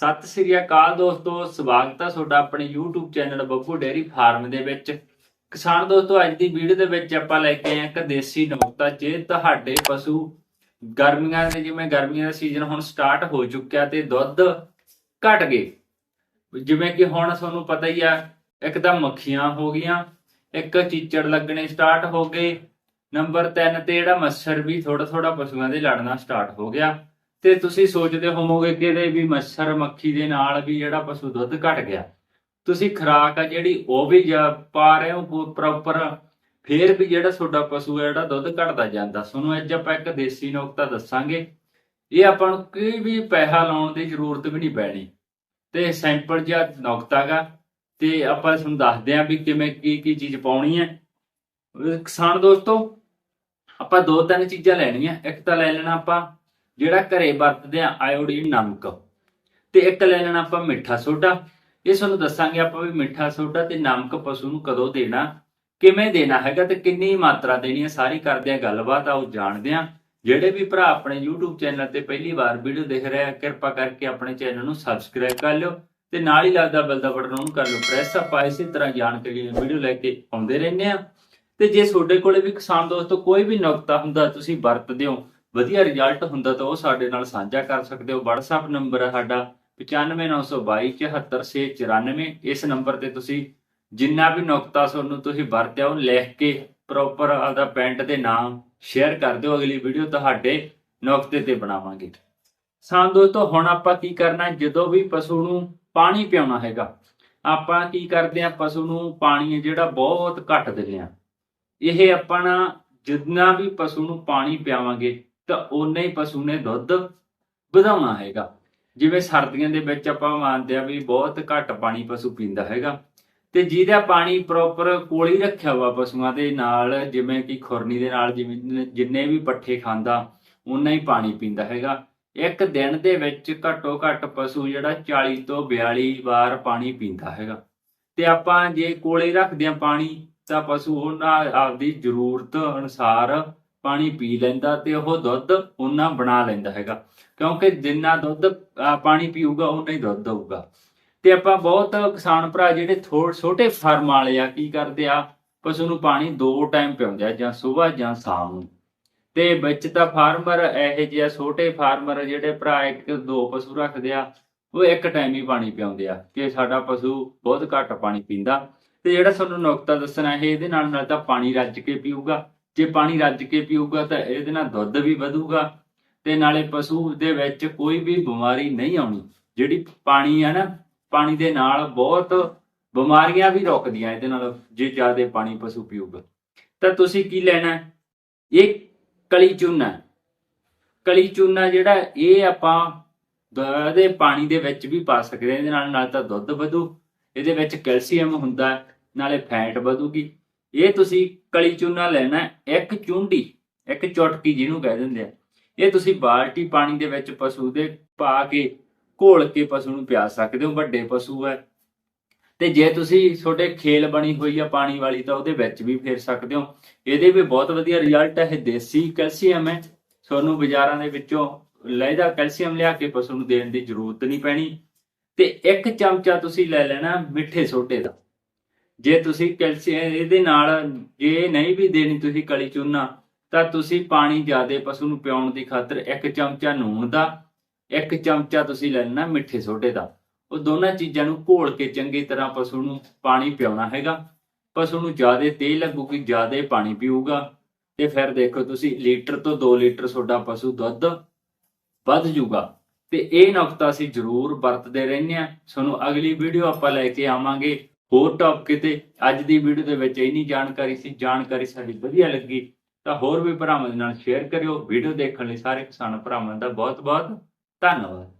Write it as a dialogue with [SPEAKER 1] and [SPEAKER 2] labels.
[SPEAKER 1] ਸਤਿ ਸ੍ਰੀ ਅਕਾਲ ਦੋਸਤੋ, ਸਵਾਗਤ ਹੈ ਤੁਹਾਡਾ ਆਪਣੇ YouTube channel Babbu dairy farm ਦੇ ਵਿੱਚ। ਕਿਸਾਨ ਦੋਸਤੋ, ਅੱਜ ਦੀ ਵੀਡੀਓ ਦੇ ਵਿੱਚ ਆਪਾਂ ਲੈ ਕੇ ਆਏ ਹਾਂ ਇੱਕ ਦੇਸੀ ਨੁਕਤਾ ਜੇ ਤੁਹਾਡੇ ਪਸ਼ੂ ਗਰਮੀਆਂ ਦੇ, ਜਿਵੇਂ ਗਰਮੀਆਂ ਦਾ ਸੀਜ਼ਨ ਹੁਣ ਸਟਾਰਟ ਹੋ ਚੁੱਕਿਆ ਤੇ ਦੁੱਧ ਘਟ ਗਏ। ਜਿਵੇਂ ਕਿ ਹੁਣ ਤੁਹਾਨੂੰ ਪਤਾ ਹੀ ਆ ਇੱਕ ਤਾਂ ਮੱਖੀਆਂ ਹੋ ਗਈਆਂ, ਇੱਕ ਚੀਚੜ ਲੱਗਣੇ ਸਟਾਰਟ ਹੋ ਗਏ। ਨੰਬਰ 3 ਤੇ ਜਿਹੜਾ ਮੱਛਰ ਵੀ ਥੋੜਾ ਥੋੜਾ ਪਸ਼ੂਆਂ ਦੇ ਲੜਨਾ ਸਟਾਰਟ ਹੋ ਗਿਆ। ਤੇ ਤੁਸੀਂ ਸੋਚਦੇ ਹੋਵੋਗੇ ਕਿ ਇਹਦੇ ਵੀ ਮੱਛਰ ਮੱਖੀ ਦੇ ਨਾਲ ਵੀ ਜਿਹੜਾ ਪਸ਼ੂ ਦੁੱਧ ਘਟ ਗਿਆ। ਤੁਸੀਂ ਖੁਰਾਕ ਆ ਜਿਹੜੀ ਉਹ ਵੀ ਜਾ- ਪਾ ਰਹੇ ਹੋ ਪ੍ਰੋਪਰ ਫੇਰ ਵੀ ਜਿਹੜਾ ਤੁਹਾਡਾ ਪਸ਼ੂ ਹੈ ਜਿਹੜਾ ਦੁੱਧ ਘਟਦਾ ਜਾਂਦਾ। ਤੁਹਾਨੂੰ ਅੱਜ ਆਪਾਂ ਇੱਕ ਦੇਸੀ ਨੁਕਤਾ ਦੱਸਾਂਗੇ। ਇਹ ਆਪਾਂ ਨੂੰ ਕੋਈ ਵੀ ਪੈਸਾ ਲਾਉਣ ਦੀ ਜ਼ਰੂਰਤ ਵੀ ਨਹੀਂ ਪੈਣੀ। ਤੇ ਸੈਂਪਲ ਜਿਹਾ ਨੁਕਤਾ ਗਾ। ਤੇ ਆਪਾਂ ਤੁਹਾਨੂੰ ਦੱਸਦੇ ਆਂ ਵੀ ਕਿਵੇਂ ਕੀ ਕੀ ਚੀਜ਼ ਪਾਉਣੀ ਹੈ ਕਿਸਾਨ ਦੋਸਤੋ, ਆਪਾਂ ਦੋ ਤਿੰਨ ਚੀਜ਼ਾਂ ਲੈਣੀਆਂ। ਇੱਕ ਤਾਂ ਲੈ ਲੈਣਾ ਆਪਾਂ ਜਿਹੜਾ ਘਰੇ ਵਰਤਦੇ ਆ ਆਇਓਡੀਨ ਨਮਕ। ਤੇ ਇੱਕ ਲੈ ਲੈਣਾ ਆਪਾਂ ਮਿੱਠਾ ਸੋਡਾ। ਇਹ ਤੁਹਾਨੂੰ ਦੱਸਾਂਗੇ ਆਪਾਂ ਵੀ ਮਿੱਠਾ ਸੋਡਾ ਤੇ ਨਮਕ ਪਸ਼ੂ ਨੂੰ ਕਦੋਂ ਦੇਣਾ, ਕਿਵੇਂ ਦੇਣਾ ਹੈਗਾ ਤੇ ਕਿੰਨੀ ਮਾਤਰਾ ਦੇਣੀ ਹੈ ਸਾਰੀ ਕਰਦੇ ਆ ਗੱਲਬਾਤ, ਆਓ ਜਾਣਦੇ ਆ। ਜਿਹੜੇ ਵੀ ਭਰਾ ਆਪਣੇ YouTube ਚੈਨਲ ਤੇ ਪਹਿਲੀ ਵਾਰ ਵੀਡੀਓ ਦੇਖ ਰਹੇ ਆ, ਕਿਰਪਾ ਕਰਕੇ ਆਪਣੇ ਚੈਨਲ ਨੂੰ ਸਬਸਕ੍ਰਾਈਬ ਕਰ ਲਿਓ ਤੇ ਨਾਲ ਹੀ ਲੱਗਦਾ ਬੈਲ ਦਾ ਬਟਨ ਉਹਨੂੰ ਕਰ ਲਓ। ਪ੍ਰੈਸ ਆਪਾਂ ਇਸੇ ਤਰ੍ਹਾਂ ਜਾਣਕਾਰੀ ਦੀ ਵੀਡੀਓ ਲੈ ਕੇ ਆਉਂਦੇ ਰਹਿੰਦੇ ਆ। ਤੇ ਜੇ ਤੁਹਾਡੇ ਕੋਲੇ ਵੀ ਕਿਸਾਨ ਦੋਸਤੋ, ਕੋਈ ਵੀ ਨੁਕਤਾ ਹੁੰਦਾ, ਤੁਸੀਂ ਵਰਤਦੇ ਹੋ ਵਧੀਆ ਰਿਜ਼ਲਟ ਹੁੰਦਾ ਤਾਂ ਉਹ ਸਾਡੇ ਨਾਲ ਸਾਂਝਾ ਕਰ ਸਕਦੇ ਹੋ। WhatsApp ਨੰਬਰ ਹੈ ਸਾਡਾ 9592274694 ਇਸ ਨੰਬਰ ਤੇ ਤੁਸੀਂ ਜਿੰਨਾ ਵੀ ਨੁਕਤਾ ਤੁਹਾਨੂੰ ਤੁਸੀਂ ਵਰਤਿਆ, ਉਹ ਲਿਖ ਕੇ ਪ੍ਰੋਪਰ ਆਪਦਾ ਪੈਂਟ ਦੇ ਨਾਮ ਸ਼ੇਅਰ ਕਰ ਦਿਓ। ਅਗਲੀ ਵੀਡੀਓ ਤੁਹਾਡੇ ਨੁਕਤੇ ਤੇ ਬਣਾਵਾਂਗੇ। ਸਾਂ ਦੋਸਤੋ, ਹੁਣ ਆਪਾਂ ਕੀ ਕਰਨਾ? ਜਦੋਂ ਵੀ ਪਸ਼ੂ ਨੂੰ ਪਾਣੀ ਪਿਆਉਣਾ ਹੈਗਾ, ਆਪਾਂ ਕੀ ਕਰਦੇ ਆ ਪਸ਼ੂ ਨੂੰ ਪਾਣੀ ਜਿਹੜਾ ਬਹੁਤ ਘੱਟ ਦਿੰਦੇ ਆ ਇਹ ਆਪਣਾ ਜਿੰਨਾ ਵੀ ਪਸ਼ੂ ਨੂੰ ਪਾਣੀ ਪਿਆਵਾਂਗੇ ਤਾਂ ਓਨੇ ਹੀ ਪਸ਼ੂ ਨੇ ਦੁੱਧ ਵਧਾਉਣਾ ਹੈਗਾ। ਜਿਵੇਂ ਸਰਦੀਆਂ ਦੇ ਵਿੱਚ ਆਪਾਂ ਮੰਨਦੇ ਆ ਵੀ ਬਹੁਤ ਘੱਟ ਪਾਣੀ ਪਸ਼ੂ ਪੀਂਦਾ ਹੈਗਾ। ਤੇ ਜਿਹਦਾ ਪਾਣੀ ਪ੍ਰੋਪਰ ਕੋਲ ਹੀ ਰੱਖਿਆ ਵਾ ਪਸ਼ੂਆਂ ਦੇ ਨਾਲ, ਜਿਵੇਂ ਕਿ ਖੁਰਨੀ ਦੇ ਨਾਲ, ਜਿਵੇਂ ਜਿੰਨੇ ਵੀ ਪੱਠੇ ਖਾਂਦਾ ਉਨਾ ਹੀ ਪਾਣੀ ਪੀਂਦਾ ਹੈਗਾ। ਇੱਕ ਦਿਨ ਦੇ ਵਿੱਚ ਘੱਟੋ ਘੱਟ ਪਸ਼ੂ ਜਿਹੜਾ 40 ਤੋਂ 42 ਵਾਰ ਪਾਣੀ ਪੀਂਦਾ ਹੈਗਾ। ਤੇ ਆਪਾਂ ਜੇ ਕੋਲੇ ਰੱਖਦੇ ਆ ਪਾਣੀ, ਤਾਂ ਪਸ਼ੂ ਉਹਨਾਂ ਆਪਦੀ ਜ਼ਰੂਰਤ ਅਨੁਸਾਰ ਪਾਣੀ ਪੀ ਲੈਂਦਾ ਤੇ ਉਹ ਦੁੱਧ ਉਹਨਾਂ ਬਣਾ ਲੈਂਦਾ ਹੈਗਾ। ਕਿਉਂਕਿ ਜਿੰਨਾ ਦੁੱਧ ਅਹ, ਪਾਣੀ ਪੀਊਗਾ ਉਨਾ ਹੀ ਦੁੱਧ ਦਊਗਾ। ਤੇ ਆਪਾਂ ਬਹੁਤ ਕਿਸਾਨ ਭਰਾ ਜਿਹੜੇ ਥੋੜ ਛੋਟੇ ਫਾਰਮ ਵਾਲੇ ਆ ਕੀ ਕਰਦੇ ਆ? ਪਸ਼ੂ ਨੂੰ ਪਾਣੀ ਦੋ ਟਾਈਮ ਪਿਆਉਂਦੇ ਆ ਜਾਂ ਸਵੇਰ ਜਾਂ ਸ਼ਾਮ ਨੂੰ। ਤੇ ਵਿੱਚ ਤਾਂ ਫਾਰਮਰ ਇਹੋ ਜਿਹੇ ਛੋਟੇ ਫਾਰਮਰ ਜਿਹੜੇ ਭਰਾ ਇੱਕ ਦੋ ਪਸ਼ੂ ਰੱਖਦੇ ਆ ਉਹ ਇੱਕ ਟਾਈਮ ਹੀ ਪਾਣੀ ਪਿਆਉਂਦੇ ਆ ਕਿ ਸਾਡਾ ਪਸ਼ੂ ਬਹੁਤ ਘੱਟ ਪਾਣੀ ਪੀਂਦਾ। ਤੇ ਜਿਹੜਾ ਤੁਹਾਨੂੰ ਨੁਕਤਾ ਦੱਸਣਾ ਇਹ ਇਹਦੇ ਨਾਲ ਨਾਲ ਤਾਂ ਪਾਣੀ ਰੱਜ ਕੇ ਪੀਊਗਾ। ਜੇ ਪਾਣੀ ਰੱਜ ਕੇ ਪੀਊਗਾ ਤਾਂ ਇਹਦੇ ਨਾਲ ਦੁੱਧ ਵੀ ਵਧੂਗਾ ਤੇ ਨਾਲੇ ਪਸ਼ੂ ਦੇ ਵਿੱਚ ਕੋਈ ਵੀ ਬਿਮਾਰੀ ਨਹੀਂ ਆਉਣੀ। ਜਿਹੜੀ ਪਾਣੀ ਆ ਨਾ, ਪਾਣੀ ਦੇ ਨਾਲ ਬਹੁਤ ਬਿਮਾਰੀਆਂ ਵੀ ਰੁਕਦੀਆਂ ਇਹਦੇ ਨਾਲ, ਜੇ ਜ਼ਿਆਦਾ ਪਾਣੀ ਪਸ਼ੂ ਪੀਊਗਾ। ਤਾਂ ਤੁਸੀਂ ਕੀ ਲੈਣਾ? ਇਹ ਕਲੀ ਚੂਨਾ। ਕਲੀ ਚੂਨਾ ਜਿਹੜਾ, ਇਹ ਆਪਾਂ ਦ- ਇਹਦੇ ਪਾਣੀ ਦੇ ਵਿੱਚ ਵੀ ਪਾ ਸਕਦੇ ਹਾਂ। ਇਹਦੇ ਨਾਲ ਨਾਲ ਤਾਂ ਦੁੱਧ ਵਧੂ। ਇਹਦੇ ਵਿੱਚ ਕੈਲਸ਼ੀਅਮ ਹੁੰਦਾ, ਨਾਲੇ ਫੈਟ ਵਧੂਗੀ। ਇਹ ਤੁਸੀਂ ਕਲੀ ਚੂਨਾ ਲੈਣਾ, ਇੱਕ ਚੁੰਡੀ, ਇੱਕ ਚੁਟਕੀ ਜਿਹਨੂੰ ਕਹਿ ਦਿੰਦੇ ਆ। ਇਹ ਤੁਸੀਂ ਬਾਲਟੀ ਪਾਣੀ ਦੇ ਵਿੱਚ ਪਸ਼ੂ ਦੇ ਪਾ ਕੇ, ਘੋਲ ਕੇ ਪਸ਼ੂ ਨੂੰ ਪਿਆ ਸਕਦੇ ਹੋ, ਵੱਡੇ ਪਸ਼ੂ ਹੈ ਤੇ ਜੇ ਤੁਸੀਂ ਤੁਹਾਡੇ ਖੇਲ ਬਣੀ ਹੋਈ ਆ ਪਾਣੀ ਵਾਲੀ, ਤਾਂ ਉਹਦੇ ਵਿੱਚ ਵੀ ਫੇਰ ਸਕਦੇ ਹੋ। ਇਹਦੇ ਵੀ ਬਹੁਤ ਵਧੀਆ ਰਿਜ਼ਲਟ ਹੈ ਇਹ ਦੇਸੀ ਕੈਲਸ਼ੀਅਮ ਹੈ ਤੁਹਾਨੂੰ ਬਾਜ਼ਾਰਾਂ ਦੇ ਵਿੱਚੋਂ ਲੈਦਾ ਕੈਲਸ਼ੀਅਮ ਲਿਆ ਕੇ ਪਸ਼ੂ ਨੂੰ ਦੇਣ ਦੀ ਜ਼ਰੂਰਤ ਨਹੀਂ ਪੈਣੀ। ਤੇ ਇੱਕ ਚਮਚਾ ਤੁਸੀਂ ਲੈ ਲੈਣਾ ਮਿੱਠੇ ਸੋਡੇ ਦਾ। ਜੇ ਤੁਸੀਂ ਕੈਲਸ਼ੀਅਮ ਇਹਦੇ ਨਾਲ ਜੇ ਨਹੀਂ ਵੀ ਦੇਣੀ ਤੁਸੀਂ ਕਲੀ ਚੂਨਾ, ਤਾਂ ਤੁਸੀਂ ਪਾਣੀ ਜ਼ਿਆਦੇ ਪਸ਼ੂ ਨੂੰ ਪਿਆਉਣ ਦੀ ਖਾਤਰ ਇੱਕ ਚਮਚਾ ਨੂਣ ਦਾ, ਇੱਕ ਚਮਚਾ ਤੁਸੀਂ ਲੈਣਾ ਮਿੱਠੇ ਸੋਡੇ ਦਾ। ਉਹ ਦੋਨਾਂ ਚੀਜ਼ਾਂ ਨੂੰ ਘੋਲ ਕੇ ਚੰਗੀ ਤਰ੍ਹਾਂ ਪਸ਼ੂ ਨੂੰ ਪਾਣੀ ਪਿਆਉਣਾ ਹੈਗਾ। ਪਸ਼ੂ ਨੂੰ ਜ਼ਿਆਦਾ ਤੇਜ਼ ਲੱਗੂਗੀ, ਜ਼ਿਆਦਾ ਪਾਣੀ ਪੀਊਗਾ। ਤੇ ਫਿਰ ਦੇਖੋ ਤੁਸੀਂ ਲੀਟਰ ਤੋਂ 2 ਲੀਟਰ ਤੁਹਾਡਾ ਪਸ਼ੂ ਦੁੱਧ ਵੱਧ ਜੂਗਾ। ਤੇ ਇਹ ਨੁਕਤਾ ਅਸੀਂ ਜ਼ਰੂਰ ਵਰਤਦੇ ਰਹਿੰਦੇ ਆ ਤੁਹਾਨੂੰ ਅਗਲੀ ਵੀਡੀਓ ਆਪਾਂ ਲੈ ਕੇ ਆਵਾਂਗੇ। ਹੋਰ ਟੌਪਿਕ ਤੇ ਅੱਜ ਦੀ ਵੀਡੀਓ ਦੇ ਵਿੱਚ ਇੰਨੀ ਜਾਣਕਾਰੀ ਸੀ, ਜਾਣਕਾਰੀ ਸਾਡੀ ਵਧੀਆ ਲੱਗੀ, ਤਾਂ ਹੋਰ ਵੀ ਭਰਾਵਾਂ ਦੇ ਨਾਲ ਸ਼ੇਅਰ ਕਰਿਓ ਵੀਡੀਓ ਦੇਖਣ ਲਈ ਸਾਰੇ ਕਿਸਾਨ ਭਰਾਵਾਂ ਦਾ ਬਹੁਤ ਬਹੁਤ ਧੰਨਵਾਦ।